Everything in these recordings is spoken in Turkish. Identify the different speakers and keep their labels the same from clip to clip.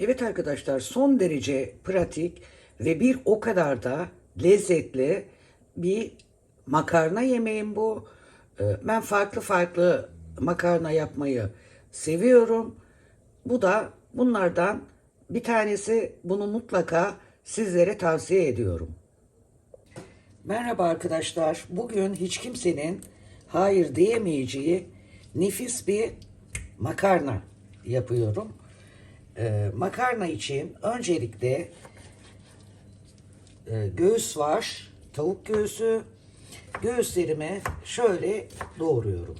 Speaker 1: Evet arkadaşlar son derece pratik ve bir o kadar da lezzetli bir makarna yemeğim bu. Ee, Ben farklı farklı makarna yapmayı seviyorum. Bu da bunlardan bir tanesi bunu mutlaka sizlere tavsiye ediyorum. Merhaba arkadaşlar. Bugün hiç kimsenin hayır diyemeyeceği nefis bir makarna yapıyorum. Ee, makarna için öncelikle e, göğüs var. Tavuk göğsü. Göğüslerimi şöyle doğruyorum.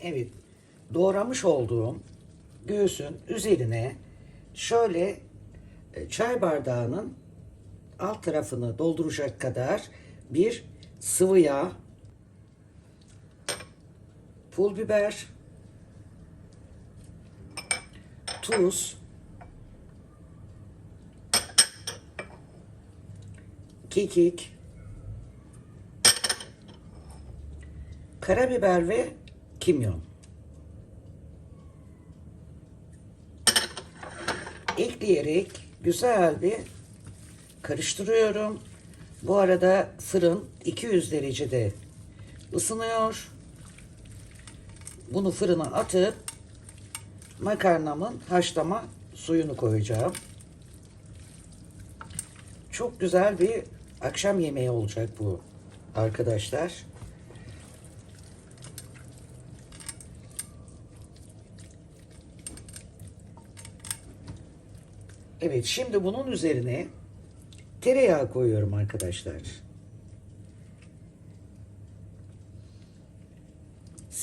Speaker 1: Evet. Doğramış olduğum göğsün üzerine şöyle e, çay bardağının alt tarafını dolduracak kadar bir sıvı yağ, pul biber, tuz, kekik, karabiber ve kimyon. Ekleyerek güzel bir karıştırıyorum. Bu arada fırın 200 derecede ısınıyor. Bunu fırına atıp makarnamın haşlama suyunu koyacağım. Çok güzel bir akşam yemeği olacak bu arkadaşlar. Evet şimdi bunun üzerine tereyağı koyuyorum arkadaşlar.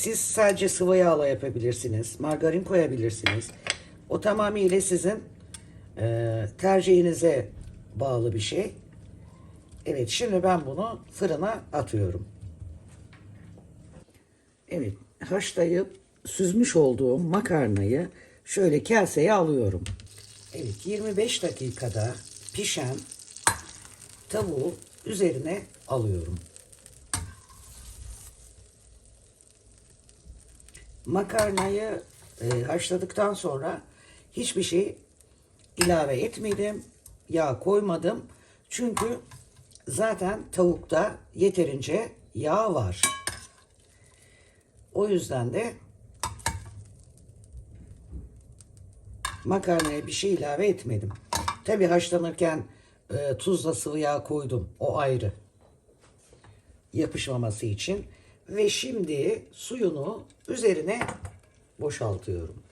Speaker 1: Siz sadece sıvı yağla yapabilirsiniz. Margarin koyabilirsiniz. O tamamıyla sizin e, tercihinize bağlı bir şey. Evet şimdi ben bunu fırına atıyorum. Evet haşlayıp süzmüş olduğum makarnayı şöyle kaseye alıyorum. Evet 25 dakikada pişen tavuğu üzerine alıyorum. Makarnayı e, haşladıktan sonra hiçbir şey ilave etmedim. Yağ koymadım. Çünkü zaten tavukta yeterince yağ var. O yüzden de makarnaya bir şey ilave etmedim. Tabi haşlanırken e, tuzla sıvı yağ koydum. O ayrı. Yapışmaması için. Ve şimdi suyunu üzerine boşaltıyorum.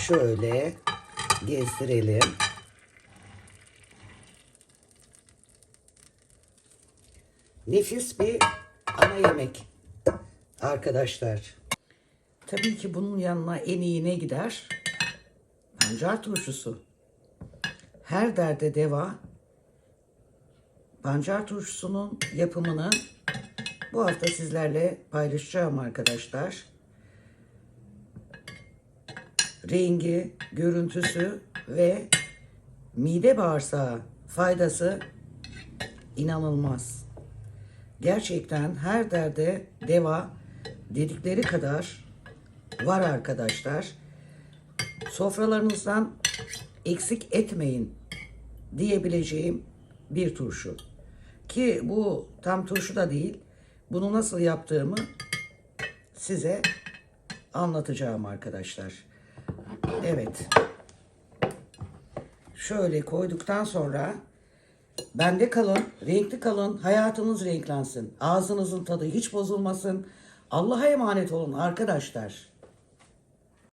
Speaker 1: Şöyle gezdirelim. Nefis bir ana yemek arkadaşlar. Tabii ki bunun yanına en iyi ne gider? Pancar turşusu. Her derde deva. Pancar turşusunun yapımını bu hafta sizlerle paylaşacağım arkadaşlar. Rengi, görüntüsü ve mide bağırsağı faydası inanılmaz. Gerçekten her derde deva dedikleri kadar var arkadaşlar. Sofralarınızdan eksik etmeyin diyebileceğim bir turşu. Ki bu tam turşu da değil. Bunu nasıl yaptığımı size anlatacağım arkadaşlar. Evet. Şöyle koyduktan sonra bende kalın, renkli kalın, hayatınız renklensin. Ağzınızın tadı hiç bozulmasın. Allah'a emanet olun arkadaşlar.